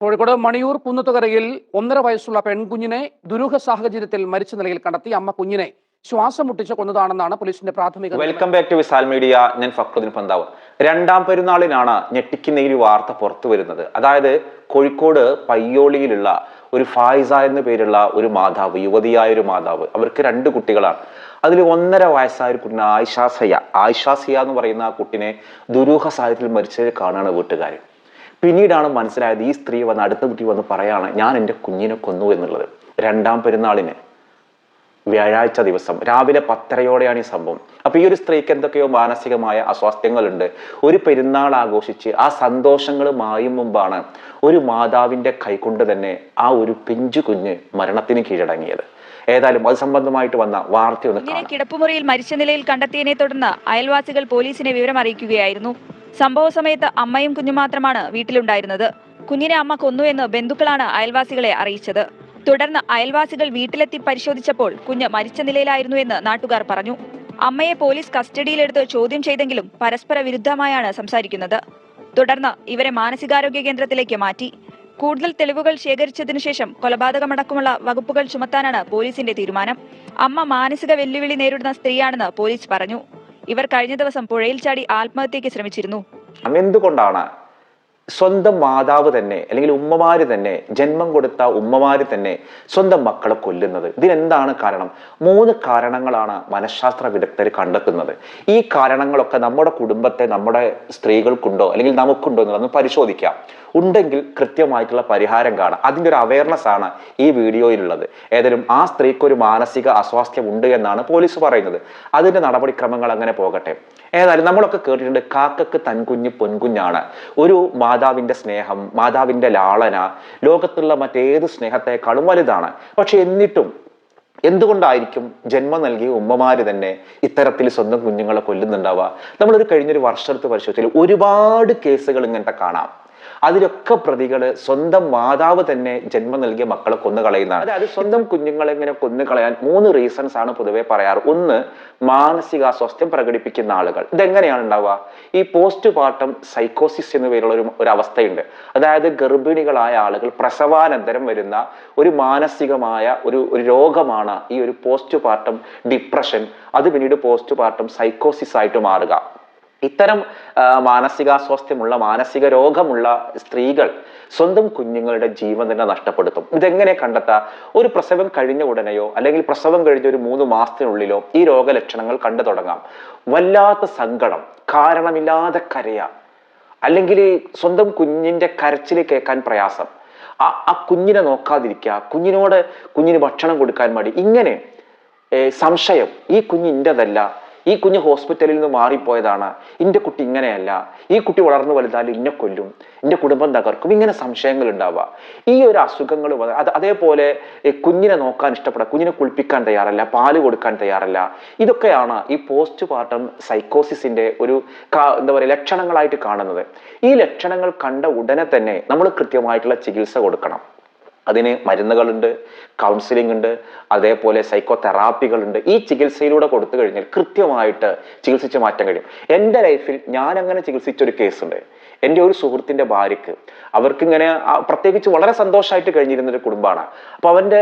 കോഴിക്കോട് മണിയൂർ കുന്നത്തുകരയിൽ ഒന്നര വയസ്സുള്ള പെൺകുഞ്ഞിനെ ദുരൂഹ സാഹചര്യത്തിൽ മരിച്ച നിലയിൽ കണ്ടെത്തി അമ്മ കുഞ്ഞിനെ ശ്വാസം മുട്ടിച്ച് കൊന്നതാണെന്നാണ് പോലീസിന്റെ പ്രാഥമിക welcome back to Visal media ഞാൻ ഫക്രുദ്ദീൻ പന്താവ്. രണ്ടാം പെരുന്നാളിനാണ് ഞെട്ടിക്കുന്ന വാർത്ത പുറത്തു വരുന്നത്. അതായത് കോഴിക്കോട് പയ്യോളിയിലുള്ള ഒരു ഫായിസ എന്ന പേരുള്ള ഒരു മാതാവ് യുവതിയായ ഒരു മാതാവ്. അവർക്ക് രണ്ട് കുട്ടികളാണ്. അതിൽ ഒന്നര വയസ്സായ ഒരു കുട്ടിനെ ആയിഷാസയ ആയിഷാസിയ എന്ന് പറയുന്ന ആ കുട്ടിനെ ദുരൂഹ സാഹചര്യത്തിൽ മരിച്ചത് കാണുകയാണ് വീട്ടുകാർ പിന്നീടാണ് മനസ്സിലായത് ഈ സ്ത്രീ വന്ന് അടുത്ത വീട്ടിൽ വന്ന് പറയാണ് ഞാൻ എന്റെ കുഞ്ഞിനെ കൊന്നു എന്നുള്ളത്. രണ്ടാം പെരുന്നാളിന് വ്യാഴാഴ്ച ദിവസം രാവിലെ പത്തരയോടെയാണ് ഈ സംഭവം. അപ്പൊ ഈ ഒരു സ്ത്രീക്ക് എന്തൊക്കെയോ മാനസികമായ അസ്വാസ്ഥ്യങ്ങളുണ്ട്. ഒരു പെരുന്നാൾ ആഘോഷിച്ച് ആ സന്തോഷങ്ങൾ മായും മുമ്പാണ് ഒരു മാതാവിന്റെ കൈകൊണ്ട് തന്നെ ആ ഒരു പിഞ്ചു കുഞ്ഞ് മരണത്തിന് കീഴടങ്ങിയത്. ഏതായാലും അത് സംബന്ധമായിട്ട് വന്ന വാർത്തയൊന്ന് കിടപ്പുമുറിയിൽ മരിച്ച നിലയിൽ കണ്ടെത്തിയതിനെ തുടർന്ന് അയൽവാസികൾ പോലീസിനെ വിവരം അറിയിക്കുകയായിരുന്നു സംഭവ സമയത്ത് അമ്മയും കുഞ്ഞു മാത്രമാണ് വീട്ടിലുണ്ടായിരുന്നത്. കുഞ്ഞിനെ അമ്മ കൊന്നു എന്ന് ബന്ധുക്കളാണ് അയൽവാസികളെ അറിയിച്ചത്. തുടർന്ന് അയൽവാസികൾ വീട്ടിലെത്തി പരിശോധിച്ചപ്പോൾ കുഞ്ഞ് മരിച്ച നിലയിലായിരുന്നു എന്ന് നാട്ടുകാർ പറഞ്ഞു. അമ്മയെ പോലീസ് കസ്റ്റഡിയിലെടുത്ത് ചോദ്യം ചെയ്തെങ്കിലും പരസ്പര വിരുദ്ധമായാണ് സംസാരിക്കുന്നത്. തുടർന്ന് ഇവരെ മാനസികാരോഗ്യ കേന്ദ്രത്തിലേക്ക് മാറ്റി. കൂടുതൽ തെളിവുകൾ ശേഖരിച്ചതിനു ശേഷം കൊലപാതകമടക്കമുള്ള വകുപ്പുകൾ ചുമത്താനാണ് പോലീസിന്റെ തീരുമാനം. അമ്മ മാനസിക വെല്ലുവിളി നേരിടുന്ന സ്ത്രീയാണെന്ന് പോലീസ് പറഞ്ഞു. ഇവർ കഴിഞ്ഞ ദിവസം പുഴയിൽ ചാടി ആത്മഹത്യയ്ക്ക് ശ്രമിച്ചിരുന്നു. എന്തുകൊണ്ടാണ് സ്വന്തം മാതാവ് തന്നെ അല്ലെങ്കിൽ ഉമ്മമാര് തന്നെ ജന്മം കൊടുത്ത ഉമ്മമാര് തന്നെ സ്വന്തം മക്കളെ കൊല്ലുന്നത്. ഇതിനെന്താണ് കാരണം? മൂന്ന് കാരണങ്ങളാണ് മനഃശാസ്ത്ര വിദഗ്ധർ കണ്ടെത്തുന്നത്. ഈ കാരണങ്ങളൊക്കെ നമ്മുടെ കുടുംബത്തെ നമ്മുടെ സ്ത്രീകൾക്കുണ്ടോ അല്ലെങ്കിൽ നമുക്കുണ്ടോ എന്നുള്ളത് പരിശോധിക്കാം. ഉണ്ടെങ്കിൽ കൃത്യമായിട്ടുള്ള പരിഹാരം കാണാം. അതിന്റെ ഒരു അവയർനെസ് ആണ് ഈ വീഡിയോയിലുള്ളത്. ഏതായാലും ആ സ്ത്രീക്ക് ഒരു മാനസിക അസ്വാസ്ഥ്യം ഉണ്ട് എന്നാണ് പോലീസ് പറയുന്നത്. അതിന്റെ നടപടിക്രമങ്ങൾ അങ്ങനെ പോകട്ടെ. ഏതായാലും നമ്മളൊക്കെ കേട്ടിട്ടുണ്ട് കാക്കക്ക് തൻകുഞ്ഞ് പൊൻകുഞ്ഞാണ്. ഒരു മാതാവിന്റെ സ്നേഹം മാതാവിന്റെ ലാളന ലോകത്തുള്ള മറ്റേത് സ്നേഹത്തെക്കാളും വലുതാണ്. പക്ഷെ എന്നിട്ടും എന്തുകൊണ്ടായിരിക്കും ജന്മം നൽകിയ ഉമ്മമാര് തന്നെ ഇത്തരത്തിൽ സ്വന്തം കുഞ്ഞുങ്ങളെ കൊല്ലുന്നുണ്ടാവുക? നമ്മളൊരു കഴിഞ്ഞൊരു വർഷത്തെ പരിശോധിച്ചാൽ ഒരുപാട് കേസുകൾ ഇങ്ങനത്തെ കാണാം. അതിലൊക്കെ പ്രതികൾ സ്വന്തം മാതാവ് തന്നെ ജന്മം നൽകിയ മക്കളെ കൊന്നു കളയുന്നതാണ്. അതായത് സ്വന്തം കുഞ്ഞുങ്ങളെ ഇങ്ങനെ കൊന്നു കളയാൻ മൂന്ന് റീസൺസ് ആണ് പൊതുവെ പറയാറ്. ഒന്ന് മാനസികാസ്വാസ്ഥ്യം പ്രകടിപ്പിക്കുന്ന ആളുകൾ. ഇതെങ്ങനെയാണ് ഉണ്ടാവുക? ഈ പോസ്റ്റ് പാർട്ടം സൈക്കോസിസ് എന്ന് പേരുള്ള ഒരു ഒരു അവസ്ഥയുണ്ട്. അതായത് ഗർഭിണികളായ ആളുകൾ പ്രസവാനന്തരം വരുന്ന ഒരു മാനസികമായ ഒരു രോഗമാണ് ഈ ഒരു പോസ്റ്റ് പാർട്ടം ഡിപ്രഷൻ അത് പിന്നീട് പോസ്റ്റ് പാർട്ടം സൈക്കോസിസ് ആയിട്ട് മാറുക. ഇത്തരം മാനസികാസ്വാസ്ഥ്യമുള്ള മാനസിക രോഗമുള്ള സ്ത്രീകൾ സ്വന്തം കുഞ്ഞുങ്ങളുടെ ജീവൻ തന്നെ നഷ്ടപ്പെടുത്തും. ഇതെങ്ങനെ കണ്ടെത്താം? ഒരു പ്രസവം കഴിഞ്ഞ ഉടനെയോ അല്ലെങ്കിൽ പ്രസവം കഴിഞ്ഞ ഒരു മൂന്ന് മാസത്തിനുള്ളിലോ ഈ രോഗലക്ഷണങ്ങൾ കണ്ടു തുടങ്ങാം. വല്ലാത്ത സങ്കടം കാരണമില്ലാതെ കരയ. അല്ലെങ്കിൽ സ്വന്തം കുഞ്ഞിന്റെ കരച്ചിൽ കേൾക്കാൻ പ്രയാസം. ആ ആ കുഞ്ഞിനെ നോക്കാതിരിക്കുക കുഞ്ഞിനോട് കുഞ്ഞിന് ഭക്ഷണം കൊടുക്കാൻ മടി. ഇങ്ങനെ സംശയം ഈ കുഞ്ഞ് ഇന്റെതല്ല ഈ കുഞ്ഞ് ഹോസ്പിറ്റലിൽ നിന്ന് മാറിപ്പോയതാണ്. എന്റെ കുട്ടി ഇങ്ങനെയല്ല. ഈ കുട്ടി വളർന്നു വലുതാൽ ഇന്നെ കൊല്ലും. എന്റെ കുടുംബം തകർക്കും. ഇങ്ങനെ സംശയങ്ങൾ ഉണ്ടാവുക. ഈ ഒരു അസുഖങ്ങൾ അത് അതേപോലെ കുഞ്ഞിനെ നോക്കാൻ ഇഷ്ടപ്പെടാം. കുഞ്ഞിനെ കുളിപ്പിക്കാൻ തയ്യാറല്ല. പാൽ കൊടുക്കാൻ തയ്യാറല്ല. ഇതൊക്കെയാണ് ഈ പോസ്റ്റ് പാർട്ടം സൈക്കോസിസിന്റെ ഒരു എന്താ പറയുക ലക്ഷണങ്ങളായിട്ട് കാണുന്നത്. ഈ ലക്ഷണങ്ങൾ കണ്ട ഉടനെ തന്നെ നമ്മൾ കൃത്യമായിട്ടുള്ള ചികിത്സ കൊടുക്കണം. അതിന് മരുന്നുകളുണ്ട് കൗൺസിലിംഗ് ഉണ്ട് അതേപോലെ സൈക്കോ തെറാപ്പികളുണ്ട് ഈ ചികിത്സയിലൂടെ കൊടുത്തു കഴിഞ്ഞാൽ കൃത്യമായിട്ട് ചികിത്സിച്ച് മാറ്റാൻ കഴിയും. എന്റെ ലൈഫിൽ ഞാൻ അങ്ങനെ ചികിത്സിച്ച ഒരു കേസുണ്ട് എന്റെ ഒരു സുഹൃത്തിന്റെ ഭാര്യക്ക്. അവർക്കിങ്ങനെ പ്രത്യേകിച്ച് വളരെ സന്തോഷമായിട്ട് കഴിഞ്ഞിരുന്ന ഒരു കുടുംബമാണ്. അപ്പോൾ അവന്റെ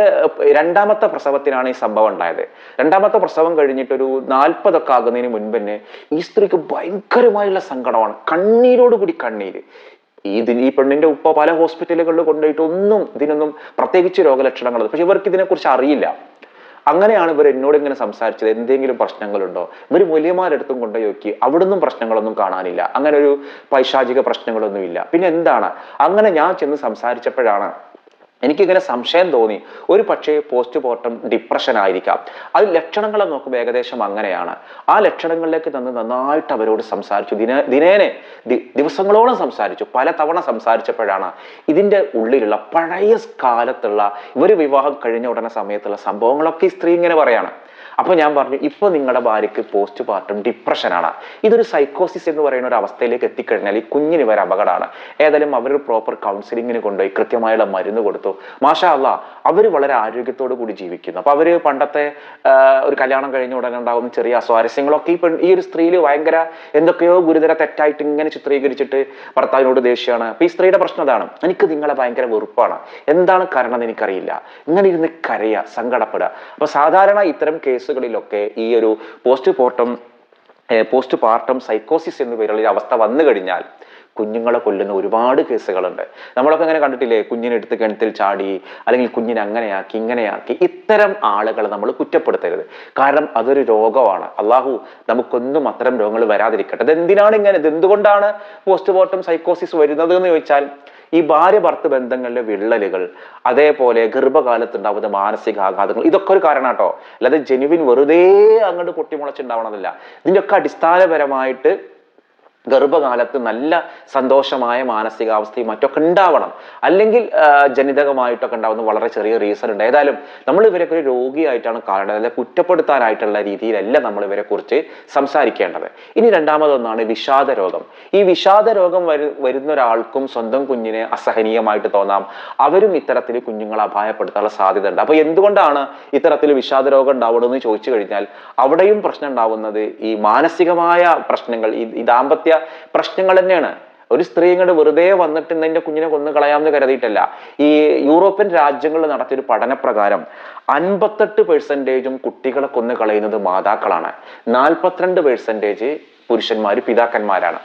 രണ്ടാമത്തെ പ്രസവത്തിനാണ് ഈ സംഭവം ഉണ്ടായത്. രണ്ടാമത്തെ പ്രസവം കഴിഞ്ഞിട്ടൊരു നാൽപ്പതൊക്കെ ആകുന്നതിന് മുൻപ് തന്നെ ഈ സ്ത്രീക്ക് ഭയങ്കരമായുള്ള സങ്കടമാണ്. കണ്ണീരോട് കൂടി കണ്ണീര്. ഇതിന് ഈ പെണ്ണിന്റെ ഉപ്പ പല ഹോസ്പിറ്റലുകളിൽ കൊണ്ടുപോയിട്ട് ഒന്നും ഇതിനൊന്നും പ്രത്യേകിച്ച് രോഗലക്ഷണങ്ങൾ പക്ഷെ ഇവർക്ക് ഇതിനെക്കുറിച്ച് അറിയില്ല. അങ്ങനെയാണ് ഇവർ എന്നോട് ഇങ്ങനെ സംസാരിച്ചത്. എന്തെങ്കിലും പ്രശ്നങ്ങളുണ്ടോ? ഇവർ മൂല്യമാരടുത്തും കൊണ്ടുപോയി നോക്കി. അവിടുന്നും പ്രശ്നങ്ങളൊന്നും കാണാനില്ല. അങ്ങനെ ഒരു പൈശാചിക പ്രശ്നങ്ങളൊന്നുമില്ല. പിന്നെ എന്താണ്? അങ്ങനെ ഞാൻ ചെന്ന് സംസാരിച്ചപ്പോഴാണ് എനിക്കിങ്ങനെ സംശയം തോന്നി. ഒരു പക്ഷേ പോസ്റ്റ് പോർട്ടം ഡിപ്രഷൻ ആയിരിക്കാം. അത് ലക്ഷണങ്ങളെ നോക്കുമ്പോൾ ഏകദേശം അങ്ങനെയാണ്. ആ ലക്ഷണങ്ങളിലേക്ക് നിന്ന് നന്നായിട്ട് അവരോട് സംസാരിച്ചു. ദിന ദിനേനെ ദിവസങ്ങളോളം സംസാരിച്ചു. പല തവണ സംസാരിച്ചപ്പോഴാണ് ഇതിന്റെ ഉള്ളിലുള്ള പഴയ കാലത്തുള്ള ഇവർ വിവാഹം കഴിഞ്ഞ ഉടനെ സമയത്തുള്ള സംഭവങ്ങളൊക്കെ ഈ സ്ത്രീ ഇങ്ങനെ പറയാണ്. അപ്പോൾ ഞാൻ പറഞ്ഞു ഇപ്പൊ നിങ്ങളുടെ ഭാര്യയ്ക്ക് പോസ്റ്റ് പാർട്ടം ഡിപ്രഷനാണ് ഇതൊരു സൈക്കോസിസ് എന്ന് പറയുന്ന ഒരു അവസ്ഥയിലേക്ക് എത്തിക്കഴിഞ്ഞാൽ ഈ കുഞ്ഞിന് വരെ അപകടമാണ്. ഏതായാലും അവർ പ്രോപ്പർ കൗൺസിലിങ്ങിന് കൊണ്ടുപോയി കൃത്യമായുള്ള മരുന്ന് കൊടുത്തു. മാഷാ അല്ല അവർ വളരെ ആരോഗ്യത്തോടു കൂടി ജീവിക്കുന്നു. അപ്പൊ അവർ പണ്ടത്തെ ഒരു കല്യാണം കഴിഞ്ഞ ഉടനെ ഉണ്ടാകുന്ന ചെറിയ അസ്വാരസ്യങ്ങളൊക്കെ ഈ ഈ ഒരു സ്ത്രീയിൽ ഭയങ്കര എന്തൊക്കെയോ ഗുരുതര തെറ്റായിട്ട് ഇങ്ങനെ ചിത്രീകരിച്ചിട്ട് ഭർത്താവിനോട് ദേഷ്യമാണ് അപ്പൊ ഈ സ്ത്രീയുടെ പ്രശ്നം അതാണ്. എനിക്ക് നിങ്ങളെ ഭയങ്കര വെറുപ്പാണ്. എന്താണ് കാരണം എന്ന് എനിക്കറിയില്ല. ഇങ്ങനെ ഇരുന്ന് കരയുക സങ്കടപ്പെടുക. അപ്പൊ സാധാരണ ഇത്തരം കേസുകളിലൊക്കെ ഈ ഒരു പോസ്റ്റ് പോർട്ടം പോസ്റ്റ് പാർട്ടം സൈക്കോസിസ് എന്ന പേരുള്ള ഒരു അവസ്ഥ വന്നു കഴിഞ്ഞാൽ കുഞ്ഞുങ്ങളെ കൊല്ലുന്ന ഒരുപാട് കേസുകളുണ്ട്. നമ്മളൊക്കെ അങ്ങനെ കണ്ടിട്ടില്ലേ? കുഞ്ഞിനെ കുഞ്ഞിനെടുത്ത് കിണറ്റിൽ ചാടി അല്ലെങ്കിൽ കുഞ്ഞിനെ അങ്ങനെയാക്കി ഇങ്ങനെയാക്കി ഇത്തരം ആളുകളെ നമ്മൾ കുറ്റപ്പെടുത്തരുത്. കാരണം അതൊരു രോഗമാണ്. അള്ളാഹു നമുക്കൊന്നും അത്തരം രോഗങ്ങൾ വരാതിരിക്കട്ടെ. അതെന്തിനാണ് ഇങ്ങനെ? ഇതെന്തുകൊണ്ടാണ് പോസ്റ്റ്മോർട്ടം സൈക്കോസിസ് വരുന്നത് എന്ന് ചോദിച്ചാൽ ഈ ഭാര്യ ഭർത്ത ബന്ധങ്ങളിലെ വിള്ളലുകൾ അതേപോലെ ഗർഭകാലത്തുണ്ടാവുന്ന മാനസിക ആഘാതങ്ങൾ ഇതൊക്കെ ഒരു കാരണം കേട്ടോ അല്ലാതെ ജെനുവിൻ വെറുതെ അങ്ങോട്ട് പൊട്ടിമുളച്ചുണ്ടാവണമെന്നില്ല ഇതിന്റെയൊക്കെ അടിസ്ഥാനപരമായിട്ട് ഗർഭകാലത്ത് നല്ല സന്തോഷമായ മാനസികാവസ്ഥയും മറ്റൊക്കെ ഉണ്ടാവണം. അല്ലെങ്കിൽ ജനിതകമായിട്ടൊക്കെ ഉണ്ടാവുന്ന വളരെ ചെറിയ റീസൺ ഉണ്ട്. ഏതായാലും നമ്മൾ ഇവരൊക്കെ ഒരു രോഗിയായിട്ടാണ് കാണേണ്ടത്. അല്ലെങ്കിൽ കുറ്റപ്പെടുത്താനായിട്ടുള്ള രീതിയിലല്ല നമ്മൾ ഇവരെ കുറിച്ച് സംസാരിക്കേണ്ടത്. ഇനി രണ്ടാമതൊന്നാണ് വിഷാദ രോഗം. ഈ വിഷാദ രോഗം വരു വരുന്ന ഒരാൾക്കും സ്വന്തം കുഞ്ഞിനെ അസഹനീയമായിട്ട് തോന്നാം. അവരും ഇത്തരത്തിൽ കുഞ്ഞുങ്ങളെ അപായപ്പെടുത്താനുള്ള സാധ്യത ഉണ്ട് അപ്പൊ എന്തുകൊണ്ടാണ് ഇത്തരത്തിൽ വിഷാദ രോഗം ഉണ്ടാവുന്നതെന്ന് ചോദിച്ചു കഴിഞ്ഞാൽ അവിടെയും പ്രശ്നം ഉണ്ടാവുന്നത് ഈ മാനസികമായ പ്രശ്നങ്ങൾ ഈ ഈ പ്രശ്നങ്ങൾ തന്നെയാണ്. ഒരു സ്ത്രീ ഇങ്ങോട്ട് വെറുതെ വന്നിട്ട് എന്റെ കുഞ്ഞിനെ കൊന്നു കളയാമെന്ന് കരുതിയിട്ടല്ല. ഈ യൂറോപ്യൻ രാജ്യങ്ങളിൽ നടത്തിയ ഒരു പഠനപ്രകാരം അൻപത്തെട്ട് പെർസെന്റേജും കുട്ടികളെ കൊന്നു കളയുന്നത് മാതാക്കളാണ്. നാൽപ്പത്തിരണ്ട് പെർസെന്റേജ് പുരുഷന്മാർ പിതാക്കന്മാരാണ്.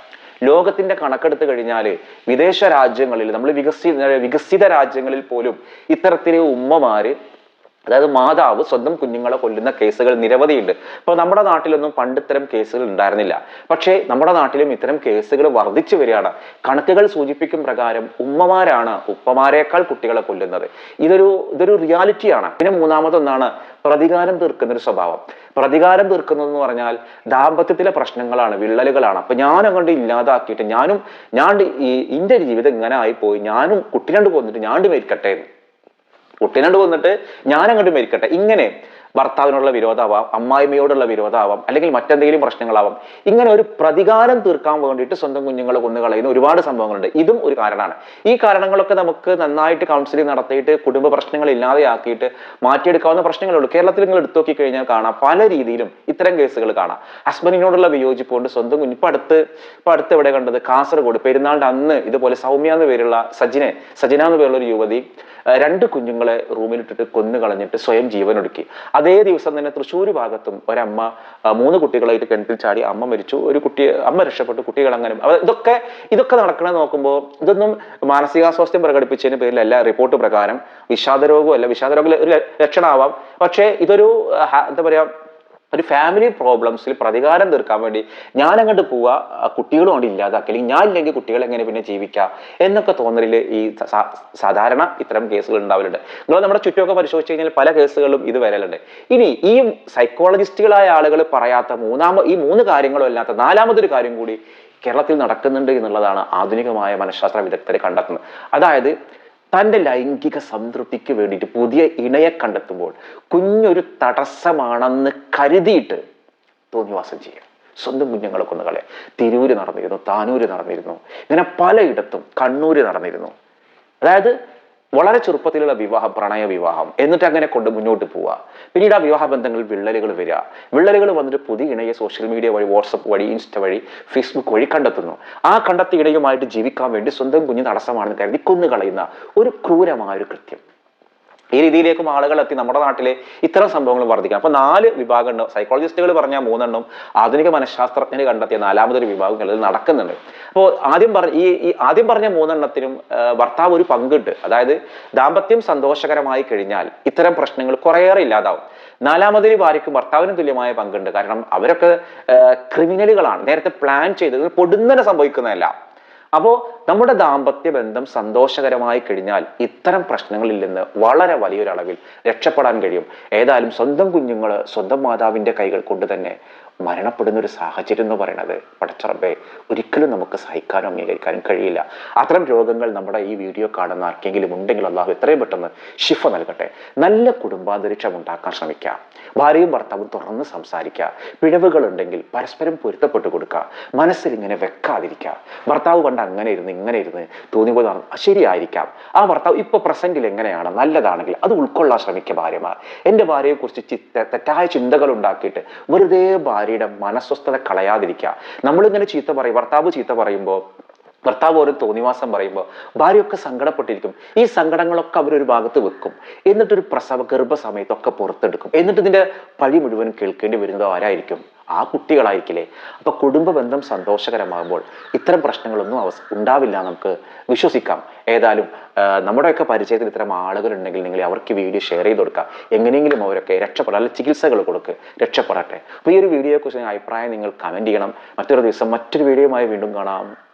ലോകത്തിന്റെ കണക്കെടുത്ത് കഴിഞ്ഞാൽ വിദേശ രാജ്യങ്ങളിൽ നമ്മൾ വികസി വികസിത രാജ്യങ്ങളിൽ പോലും ഇത്തരത്തിലെ ഉമ്മമാര് അതായത് മാതാവ് സ്വന്തം കുഞ്ഞുങ്ങളെ കൊല്ലുന്ന കേസുകൾ നിരവധിയുണ്ട്. അപ്പോൾ നമ്മുടെ നാട്ടിലൊന്നും പണ്ട് ഇത്തരം കേസുകൾ ഉണ്ടായിരുന്നില്ല. പക്ഷേ നമ്മുടെ നാട്ടിലും ഇത്തരം കേസുകൾ വർദ്ധിച്ചു വരികയാണ്. കണക്കുകൾ സൂചിപ്പിക്കും പ്രകാരം ഉമ്മമാരാണ് ഉപ്പമാരേക്കാൾ കുട്ടികളെ കൊല്ലുന്നത്. ഇതൊരു ഇതൊരു റിയാലിറ്റിയാണ്. പിന്നെ മൂന്നാമതൊന്നാണ് പ്രതികാരം തീർക്കുന്ന ഒരു സ്വഭാവം. പ്രതികാരം തീർക്കുന്നത് എന്ന് പറഞ്ഞാൽ ദാമ്പത്യത്തിലെ പ്രശ്നങ്ങളാണ് വിള്ളലുകളാണ്. അപ്പൊ ഞാൻ അങ്ങോട്ട് ഇല്ലാതാക്കിയിട്ട് ഞാനും ഞാൻ ഈ ഇന്റെ ജീവിതം ഇങ്ങനെ ആയിപ്പോയി. ഞാനും കുട്ടികണ്ട് കൊന്നിട്ട് ഞാണ്ട് മേരിക്കട്ടെ എന്ന്. കുട്ടീനോട് വന്നിട്ട് ഞാൻ അങ്ങോട്ട് മരിക്കട്ടെ. ഇങ്ങനെ ഭർത്താവിനോടുള്ള വിരോധമാവാം അമ്മായിമ്മയോടുള്ള വിരോധമാവാം അല്ലെങ്കിൽ മറ്റെന്തെങ്കിലും പ്രശ്നങ്ങളാവാം. ഇങ്ങനെ ഒരു പ്രതികാരം തീർക്കാൻ വേണ്ടിയിട്ട് സ്വന്തം കുഞ്ഞുങ്ങളെ കൊന്നുകളയുന്ന ഒരുപാട് സംഭവങ്ങളുണ്ട്. ഇതും ഒരു കാരണമാണ്. ഈ കാരണങ്ങളൊക്കെ നമുക്ക് നന്നായിട്ട് കൗൺസിലിംഗ് നടത്തിയിട്ട് കുടുംബ പ്രശ്നങ്ങൾ ഇല്ലാതെയാക്കിയിട്ട് മാറ്റിയെടുക്കാവുന്ന പ്രശ്നങ്ങളുള്ളൂ കേരളത്തിൽ നിങ്ങൾ എടുത്തു നോക്കി കഴിഞ്ഞാൽ കാണാം പല രീതിയിലും ഇത്തരം കേസുകൾ കാണാം. ഹസ്ബൻഡിനോടുള്ള വിയോജിപ്പ് കൊണ്ട് സ്വന്തം കുഞ്ഞ് ഇപ്പം അടുത്ത് ഇപ്പം അടുത്ത് എവിടെ കണ്ടത്? കാസർഗോഡ്. പെരുന്നാളിന്റെ അന്ന് ഇതുപോലെ സൗമ്യ എന്ന് പേരുള്ള സജിനെ സജിന എന്ന് പേരുള്ള ഒരു യുവതി രണ്ട് കുഞ്ഞുങ്ങളെ റൂമിലിട്ടിട്ട് കൊന്നു കളഞ്ഞിട്ട് സ്വയം ജീവനൊടുക്കി. അതേ ദിവസം തന്നെ തൃശ്ശൂർ ഭാഗത്തും ഒരമ്മ മൂന്ന് കുട്ടികളായിട്ട് കിണറ്റിൽ ചാടി അമ്മ മരിച്ചു. ഒരു കുട്ടി അമ്മ രക്ഷപ്പെട്ടു. കുട്ടികൾ അങ്ങനെ ഇതൊക്കെ ഇതൊക്കെ നടക്കണത് നോക്കുമ്പോൾ ഇതൊന്നും മാനസികാസ്വാസ്ഥ്യം പ്രകടിപ്പിച്ചതിന് പേരിലല്ല റിപ്പോർട്ട് പ്രകാരം വിഷാദരോഗവും അല്ല വിഷാദരോഗം ഒരു ലക്ഷണമാവാം പക്ഷേ ഇതൊരു എന്താ പറയാ ഒരു ഫാമിലി പ്രോബ്ലംസിൽ പ്രതികാരം തീർക്കാൻ വേണ്ടി ഞാൻ അങ്ങോട്ട് പോവുക കുട്ടികളും കൊണ്ട് ഇല്ലാതാക്കി. അല്ലെങ്കിൽ ഞാൻ ഇല്ലെങ്കിൽ കുട്ടികൾ എങ്ങനെ പിന്നെ ജീവിക്കാം എന്നൊക്കെ തോന്നലിൽ ഈ സാധാരണ ഇത്തരം കേസുകൾ ഉണ്ടാവലുണ്ട്. നിങ്ങൾ നമ്മുടെ ചുറ്റുമൊക്കെ പരിശോധിച്ച് കഴിഞ്ഞാൽ പല കേസുകളിലും ഇത് വരലുണ്ട്. ഇനി ഈ സൈക്കോളജിസ്റ്റുകളായ ആളുകൾ പറയാത്ത മൂന്നാമ ഈ മൂന്ന് കാര്യങ്ങളും അല്ലാത്ത നാലാമതൊരു കാര്യം കൂടി കേരളത്തിൽ നടക്കുന്നുണ്ട് എന്നുള്ളതാണ് ആധുനികമായ മനഃശാസ്ത്ര വിദഗ്ധർ കണ്ടെത്തുന്നത്. അതായത് തന്റെ ലൈംഗിക സംതൃപ്തിക്ക് വേണ്ടിയിട്ട് പുതിയ ഇണയെ കണ്ടെത്തുമ്പോൾ കുഞ്ഞൊരു തടസ്സമാണെന്ന് കരുതിയിട്ട് തോന്നിവാസം ചെയ്യുക. സ്വന്തം കുഞ്ഞുങ്ങളെ കളയാം. തിരൂര് നടന്നിരുന്നു താനൂര് നടന്നിരുന്നു ഇങ്ങനെ പലയിടത്തും കണ്ണൂര് നടന്നിരുന്നു. അതായത് വളരെ ചെറുപ്പത്തിലുള്ള വിവാഹം പ്രണയ വിവാഹം. എന്നിട്ട് അങ്ങനെ കൊണ്ട് മുന്നോട്ട് പോവുക. പിന്നീട് ആ വിവാഹ ബന്ധങ്ങളിൽ വിള്ളലുകൾ വരിക. വിള്ളലുകൾ വന്നിട്ട് പുതിയ ഇണയെ സോഷ്യൽ മീഡിയ വഴി വാട്സപ്പ് വഴി ഇൻസ്റ്റ വഴി ഫേസ്ബുക്ക് വഴി കണ്ടെത്തുന്നു. ആ കണ്ടെത്തിയ ഇണയുമായിട്ട് ജീവിക്കാൻ വേണ്ടി സ്വന്തം കുഞ്ഞ് തടസ്സമാണെന്ന് കരുതി കൊന്നു കളയുന്ന ഒരു ക്രൂരമായ ഒരു കൃത്യം. ഈ രീതിയിലേക്കും ആളുകൾ എത്തി നമ്മുടെ നാട്ടിലെ ഇത്തരം സംഭവങ്ങൾ വർദ്ധിക്കാം. അപ്പൊ നാല് വിഭാഗമുണ്ട്. സൈക്കോളജിസ്റ്റുകൾ പറഞ്ഞ മൂന്നെണ്ണം ആധുനിക മനഃശാസ്ത്രജ്ഞർ കണ്ടെത്തിയ നാലാമതൊരു വിഭാഗം കേരളത്തിൽ നടക്കുന്നുണ്ട്. അപ്പോൾ ആദ്യം പറഞ്ഞ ഈ ഈ ആദ്യം പറഞ്ഞ മൂന്നെണ്ണത്തിനും ഭർത്താവ് ഒരു പങ്കുണ്ട്. അതായത് ദാമ്പത്യം സന്തോഷകരമായി കഴിഞ്ഞാൽ ഇത്തരം പ്രശ്നങ്ങൾ കുറേയേറെ ഇല്ലാതാവും. നാലാമതൊരു ഭാര്യയ്ക്ക് ഭർത്താവിനും തുല്യമായ പങ്കുണ്ട്. കാരണം അവരൊക്കെ ക്രിമിനലുകളാണ്. നേരത്തെ പ്ലാൻ ചെയ്തത് പൊടുന്നനെ സംഭവിക്കുന്നതല്ല. അപ്പോൾ നമ്മുടെ ദാമ്പത്യ ബന്ധം സന്തോഷകരമായി കഴിഞ്ഞാൽ ഇത്തരം പ്രശ്നങ്ങളിൽ നിന്ന് വളരെ വലിയൊരളവിൽ രക്ഷപ്പെടാൻ കഴിയും. ഏതായാലും സ്വന്തം കുഞ്ഞുങ്ങൾ സ്വന്തം മാതാവിന്റെ കൈകൾ കൊണ്ട് തന്നെ മരണപ്പെടുന്ന ഒരു സാഹചര്യം എന്ന് പറയുന്നത് പടച്ചറബെ ഒരിക്കലും നമുക്ക് സഹിക്കാനോ അംഗീകരിക്കാനും കഴിയില്ല. അത്തരം രോഗങ്ങൾ നമ്മുടെ ഈ വീഡിയോ കാണുന്ന ആർക്കെങ്കിലും ഉണ്ടെങ്കിൽ അള്ളാഹു എത്രയും പെട്ടെന്ന് ഷിഫ നൽകട്ടെ. നല്ല കുടുംബാന്തരീക്ഷം ഉണ്ടാക്കാൻ ശ്രമിക്കുക ഭാര്യയും ഭർത്താവും തുറന്ന് സംസാരിക്കുക. പിഴവുകൾ ഉണ്ടെങ്കിൽ പരസ്പരം പൊരുത്തപ്പെട്ട് കൊടുക്കുക. മനസ്സിൽ ഇങ്ങനെ വെക്കാതിരിക്കുക. ഭർത്താവ് കണ്ട് അങ്ങനെ ഇരുന്ന് ഇങ്ങനെ ഇരുന്ന് തോന്നിയപ്പോൾ ശരിയായിരിക്കാം. ആ ഭർത്താവ് ഇപ്പൊ പ്രസന്റിൽ എങ്ങനെയാണ്? നല്ലതാണെങ്കിൽ അത് ഉൾക്കൊള്ളാൻ ശ്രമിക്കുക ഭാര്യമാർ. എന്റെ ഭാര്യയെക്കുറിച്ച് കുറിച്ച് തെറ്റായ ചിന്തകൾ ഉണ്ടാക്കിയിട്ട് വെറുതെ ഭാര്യയുടെ മനസ്വസ്ഥത കളയാതിരിക്കുക. നമ്മളിങ്ങനെ ചീത്ത പറയും ഭർത്താവ് ചീത്ത പറയുമ്പോൾ ഭർത്താവ് ഓരോ തോന്നിവാസം പറയുമ്പോൾ ഭാര്യയൊക്കെ സങ്കടപ്പെട്ടിരിക്കും. ഈ സങ്കടങ്ങളൊക്കെ അവരൊരു ഭാഗത്ത് വെക്കും. എന്നിട്ടൊരു പ്രസവ ഗർഭ സമയത്തൊക്കെ പുറത്തെടുക്കും. എന്നിട്ട് ഇതിന്റെ പഴി മുഴുവൻ കേൾക്കേണ്ടി വരുന്നത് ആരായിരിക്കും? ആ കുട്ടികളായിരിക്കില്ലേ? അപ്പൊ കുടുംബ ബന്ധം സന്തോഷകരമാകുമ്പോൾ ഇത്തരം പ്രശ്നങ്ങളൊന്നും അവസ് ഉണ്ടാവില്ല നമുക്ക് വിശ്വസിക്കാം. ഏതായാലും നമ്മുടെയൊക്കെ പരിചയത്തിൽ ഇത്തരം ആളുകൾ ഉണ്ടെങ്കിൽ നിങ്ങൾ അവർക്ക് വീഡിയോ ഷെയർ ചെയ്ത് കൊടുക്കുക എങ്ങനെയെങ്കിലും അവരൊക്കെ രക്ഷപ്പെടാം. അല്ലെങ്കിൽ ചികിത്സകൾ കൊടുക്ക്. രക്ഷപ്പെടട്ടെ. അപ്പോൾ ഈ ഒരു വീഡിയോയെക്കുറിച്ച് അഭിപ്രായം നിങ്ങൾ കമന്റ് ചെയ്യണം. മറ്റൊരു ദിവസം മറ്റൊരു വീഡിയോയുമായി വീണ്ടും കാണാം.